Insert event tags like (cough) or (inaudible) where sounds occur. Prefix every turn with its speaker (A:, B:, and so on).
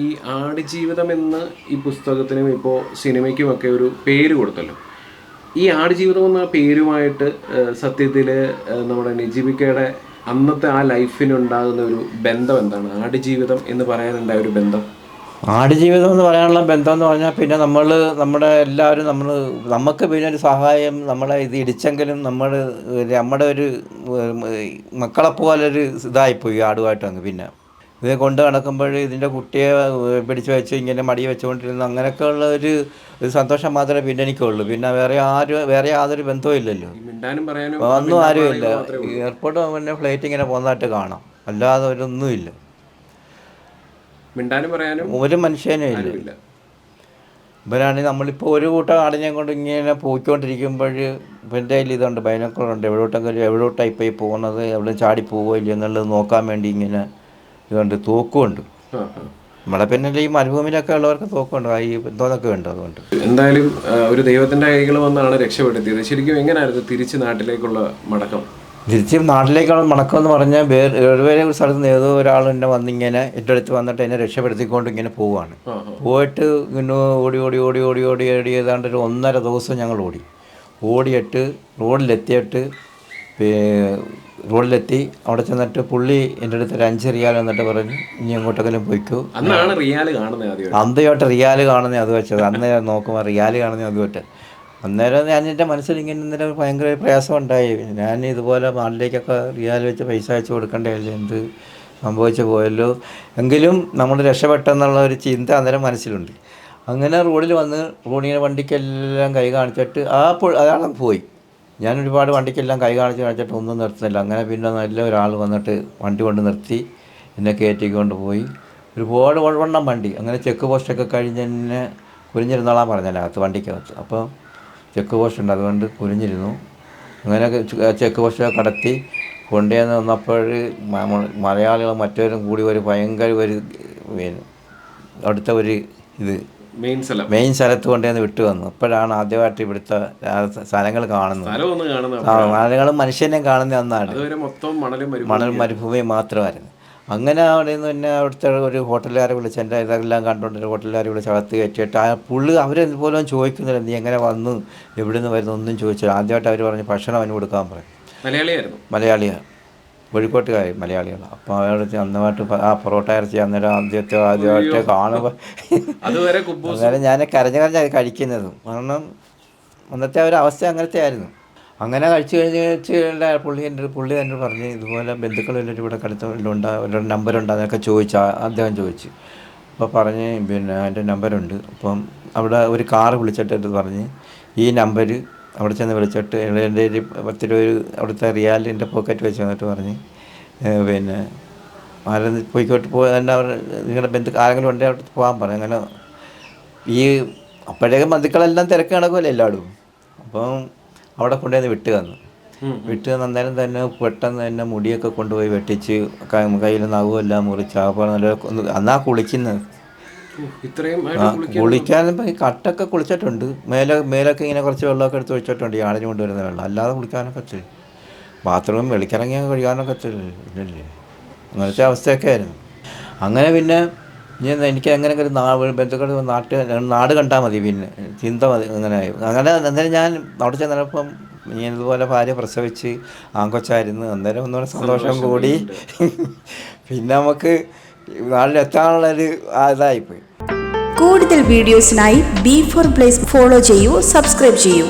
A: ഈ ആടുജീവിതം എന്ന് ഈ പുസ്തകത്തിനും ഇപ്പോൾ സിനിമയ്ക്കുമൊക്കെ ഒരു പേര് കൊടുത്തല്ലോ. ഈ ആടുജീവിതം എന്ന പേരുമായിട്ട് സത്യത്തിൽ നമ്മുടെ നിജിബിക്കയുടെ അന്നത്തെ ആ ലൈഫിനുണ്ടാകുന്ന ഒരു ബന്ധം എന്താണ്? ആടുജീവിതം എന്ന് പറയാനുണ്ടായ ഒരു ബന്ധം.
B: ആടുജീവിതം എന്ന് പറയാനുള്ള ബന്ധം എന്ന് പറഞ്ഞാൽ പിന്നെ നമ്മൾ നമ്മുടെ എല്ലാവരും നമ്മൾ നമുക്ക് പിന്നെ ഒരു സഹായം നമ്മളെ ഇത് ഇടിച്ചെങ്കിലും നമ്മൾ നമ്മുടെ ഒരു മക്കളെ പോലൊരു ഇതായിപ്പോയി ആടുമായിട്ട് അങ്ങ് പിന്നെ. ഇത് കൊണ്ട് നടക്കുമ്പോൾ ഇതിന്റെ കുട്ടിയെ പിടിച്ച് വെച്ച് ഇങ്ങനെ മടി വെച്ചുകൊണ്ടിരുന്നു. അങ്ങനെയൊക്കെ ഉള്ള ഒരു സന്തോഷം മാത്രമേ പിന്നെ എനിക്കുള്ളൂ. പിന്നെ വേറെ ആരും വേറെ യാതൊരു ബന്ധവും ഇല്ലല്ലോ. ഒന്നും ആരും ഇല്ല. എയർപോർട്ട് പിന്നെ ഫ്ലൈറ്റ് ഇങ്ങനെ പോകുന്നതായിട്ട് കാണാം. അല്ലാതെ ഒരൊന്നുമില്ല
A: മിണ്ടാനും പറയാനും
B: ഒരു മനുഷ്യനും ഇല്ല.
A: ഇല്ല
B: ഇവരാണെങ്കിൽ നമ്മളിപ്പോൾ ഒരു കൂട്ടം ആടിനെ കൊണ്ട് ഇങ്ങനെ പോയിക്കൊണ്ടിരിക്കുമ്പോൾ ഇവന്റെ കയ്യിൽ ഇതുണ്ട് ബൈനക്കുളുണ്ട് എവിടോട്ടെങ്കിലും എവിടോട്ടാണ് ഇപ്പോൾ ഈ പോകുന്നത്? എവിടെ ചാടി പോവോ ഇല്ലയോ എന്നുള്ളത് നോക്കാൻ വേണ്ടി ഇങ്ങനെ ഇതുണ്ട് തോക്കുമുണ്ട്. നമ്മളെ പിന്നെ ഈ മരുഭൂമിയിലൊക്കെ ഉള്ളവർക്ക് തോക്കുണ്ട് ഈ എന്തോന്നൊക്കെ ഉണ്ട് അതുകൊണ്ട്.
A: എന്തായാലും ഒരു ദൈവത്തിന്റെ കൈകൾ വന്നാണ് രക്ഷപ്പെടുത്തിയത്. ശരിക്കും എങ്ങനെയായിരുന്നു തിരിച്ച് നാട്ടിലേക്കുള്ള മടക്കം?
B: തിരിച്ച് നാട്ടിലേക്കുള്ള മടക്കം എന്ന് പറഞ്ഞാൽ വേറെ വേറെ ഒരു സ്ഥലത്ത് നിന്ന് ഏതോ ഒരാൾ എന്നെ വന്നിങ്ങനെ എന്റെ അടുത്ത് വന്നിട്ട് എന്നെ രക്ഷപ്പെടുത്തിക്കൊണ്ട് ഇങ്ങനെ പോവുകയാണ്. പോയിട്ട് ഇങ്ങനെ ഓടി ഓടി ഓടി ഓടി ഓടി ഓടി ഏതാണ്ട് ഒരു ഒന്നര ദിവസം ഞങ്ങൾ ഓടി. ഓടിയിട്ട് റോഡിലെത്തിയിട്ട് റോഡിലെത്തി. അവിടെ ചെന്നിട്ട് പുള്ളി എന്റെ അടുത്ത് ഒരു അഞ്ച് റിയാൽ എന്നിട്ട് പറഞ്ഞു ഇനി എങ്ങോട്ടെങ്കിലും പോയിക്കോ.
A: അന്നാണ് റിയാൽ കാണുന്നത്
B: അന്തയോട്ട് റിയാൽ കാണുന്നത് അത് വെച്ചത്. അന്ന് നോക്കുമ്പോൾ റിയാൽ കാണുന്നത് അത് വെച്ചത് അന്നേരം ഞാൻ എന്റെ മനസ്സിൽ ഇങ്ങനെ ഇന്നലെ ഭയങ്കര പ്രയാസം ഉണ്ടായി. ഞാൻ ഇതുപോലെ നാട്ടിലേക്കൊക്കെ റിയാൽ വെച്ച് പൈസ അയച്ചു കൊടുക്കേണ്ടതല്ലേ എന്ത് സംഭവിച്ചു പോയല്ലോ. എങ്കിലും നമ്മൾ രക്ഷപ്പെട്ടെന്നുള്ള ഒരു ചിന്ത അന്നേരം മനസ്സിലുണ്ട്. അങ്ങനെ റോഡിൽ വന്ന് റോഡിങ്ങനെ വണ്ടിക്കെല്ലാം കൈ കാണിച്ചിട്ട് ആ പൊ- അതാണ് പോയി. ഞാൻ ഒരുപാട് വണ്ടിക്കെല്ലാം കൈ കാണിച്ച് കാണിച്ചിട്ട് ഒന്നും നിർത്തുന്നില്ല. അങ്ങനെ പിന്നെ നല്ല ഒരാൾ വന്നിട്ട് വണ്ടി കൊണ്ട് നിർത്തി എന്നെ കയറ്റിക്കൊണ്ട് പോയി. ഒരുപാട് വണ്ണം വണ്ടി. അങ്ങനെ ചെക്ക് പോസ്റ്റൊക്കെ കഴിഞ്ഞ് എന്നെ കുരിഞ്ഞിരുന്നോളാൻ പറഞ്ഞതിനകത്ത് വണ്ടിക്കകത്ത്. അപ്പോൾ ചെക്ക് പോസ്റ്റ് ഉണ്ട്. അതുകൊണ്ട് കുരിഞ്ഞിരുന്നു അങ്ങനെ ചെക്ക് പോസ്റ്റ് കടത്തി കൊണ്ടുവന്ന് വന്നപ്പോൾ മലയാളികളും മറ്റവരും കൂടി ഒരു ഭയങ്കര ഒരു അടുത്ത ഒരു ഇത്
A: മെയിൻ സ്ഥലം.
B: മെയിൻ സ്ഥലത്ത് കൊണ്ടുവന്ന് വിട്ടു വന്നു. അപ്പോഴാണ് ആദ്യമായിട്ട് ഇവിടുത്തെ സ്ഥലങ്ങൾ കാണുന്നത്.
A: മലകളും മനുഷ്യനെയും കാണുന്ന
B: ഒന്നാണ്. മണൽ മരുഭൂമി മാത്രമായിരുന്നു. അങ്ങനെ അവിടെ നിന്ന് പിന്നെ അവിടുത്തെ ഒരു ഹോട്ടലുകാരെ വിളിച്ച് എന്റെ ഇതെല്ലാം കണ്ടുകൊണ്ട് ഒരു ഹോട്ടലുകാരെ വിളിച്ച് അകത്ത് കയറ്റിയിട്ട് ആ പുള്ളി അവരെന്തുപോലും ചോദിക്കുന്നില്ല. നീ എങ്ങനെ വന്നു? എവിടെ നിന്ന് വരുന്നു? ഒന്നും ചോദിച്ചില്ല. ആദ്യമായിട്ട് അവർ പറഞ്ഞു ഭക്ഷണം അവന് കൊടുക്കാൻ പറയും
A: മലയാളിയായിരുന്നു.
B: മലയാളിയാണ്. കോഴിക്കോട്ടുകാർ മലയാളികളാണ് അപ്പോൾ അവരുടെ അന്നമായിട്ട് ആ പൊറോട്ട ഇറച്ചി അന്നേരം ആദ്യത്തെ ആദ്യമായിട്ട് കാണുമ്പോൾ അന്നേരം ഞാൻ കരഞ്ഞ് കരഞ്ഞ കഴിക്കുന്നതും. കാരണം അന്നത്തെ ഒരു അവസ്ഥ അങ്ങനത്തെ ആയിരുന്നു. അങ്ങനെ കഴിച്ചു കഴിഞ്ഞ് കഴിച്ചുള്ള പുള്ളി എന്റെ പുള്ളി എന്നോട് പറഞ്ഞ് ഇതുപോലെ ബന്ധുക്കൾ എല്ലാവരും ഇവിടെ കടുത്തുണ്ട് ഒരു നമ്പർ ഉണ്ട്? അതൊക്കെ ചോദിച്ചു അദ്ദേഹം ചോദിച്ചു. അപ്പോൾ പറഞ്ഞ് പിന്നെ എന്റെ നമ്പറുണ്ട് അപ്പം അവിടെ ഒരു കാറ് വിളിച്ചിട്ട് പറഞ്ഞ് ഈ നമ്പർ അവിടെ ചെന്ന് വിളിച്ചിട്ട് എന്റെ ഒരു പത്ത് രൂപ ഒരു അവിടുത്തെ റിയാലിന്റെ പോക്കറ്റ് വെച്ച് വന്നിട്ട് പറഞ്ഞ് പിന്നെ ആരും പോയിക്കോട്ട് പോയി അവർ നിങ്ങളുടെ ബന്ധു ആരെങ്കിലും ഉണ്ടെങ്കിൽ അവിടെ പോകാൻ പറഞ്ഞു അങ്ങനെ ഈ അപ്പോഴേക്കും ബന്ധുക്കളെല്ലാം തിരക്ക് നടക്കുമല്ലോ എല്ലായിടും അപ്പം അവിടെ കൊണ്ടുവന്ന് വിട്ട് തന്നു. വിട്ട് തന്ന അന്നേരം തന്നെ പെട്ടെന്ന് തന്നെ മുടിയൊക്കെ കൊണ്ടുപോയി വെട്ടിച്ച് കയ്യിൽ നഖമെല്ലാം മുറിച്ച് അപ്പോൾ നല്ല അന്നാ കുളിക്കുന്നത്
A: കുളിക്കാൻ
B: കട്ടൊക്കെ കുളിച്ചിട്ടുണ്ട്. മേലെ മേലൊക്കെ ഇങ്ങനെ കുറച്ച് വെള്ളമൊക്കെ എടുത്ത് വെച്ചിട്ടുണ്ട്. ഈ ആളിന് കൊണ്ടുവരുന്ന വെള്ളം. അല്ലാതെ കുളിക്കാനൊക്കെ ചെയ്യും ബാത്റൂം വെളിക്കിറങ്ങിയാൽ കഴിയാനൊക്കെ ഇല്ലല്ലേ? അങ്ങനത്തെ അവസ്ഥയൊക്കെ ആയിരുന്നു. അങ്ങനെ പിന്നെ ഞാൻ എനിക്ക് അങ്ങനെ ഒരു നാ ബന്ധുക്കൾ നാട്ട് നാട് കണ്ടാൽ മതി. പിന്നെ ചിന്ത മതി അങ്ങനെ അങ്ങനെ അന്നേരം ഞാൻ അവിടെ ചെന്നപ്പം ഞാൻ ഇതുപോലെ ഭാര്യ പ്രസവിച്ച് ആങ്കൊച്ചായിരുന്നു അന്നേരം ഒന്നുകൂടെ സന്തോഷം കൂടി. (laughs) പിന്നെ നമുക്ക് നാട്ടിലെത്താനുള്ളൊരു ആ ഇതായിപ്പോയി.
C: കൂടുതൽ വീഡിയോസിനായി ബി ഫോർ പ്ലേസ് ഫോളോ ചെയ്യൂ സബ്സ്ക്രൈബ് ചെയ്യൂ.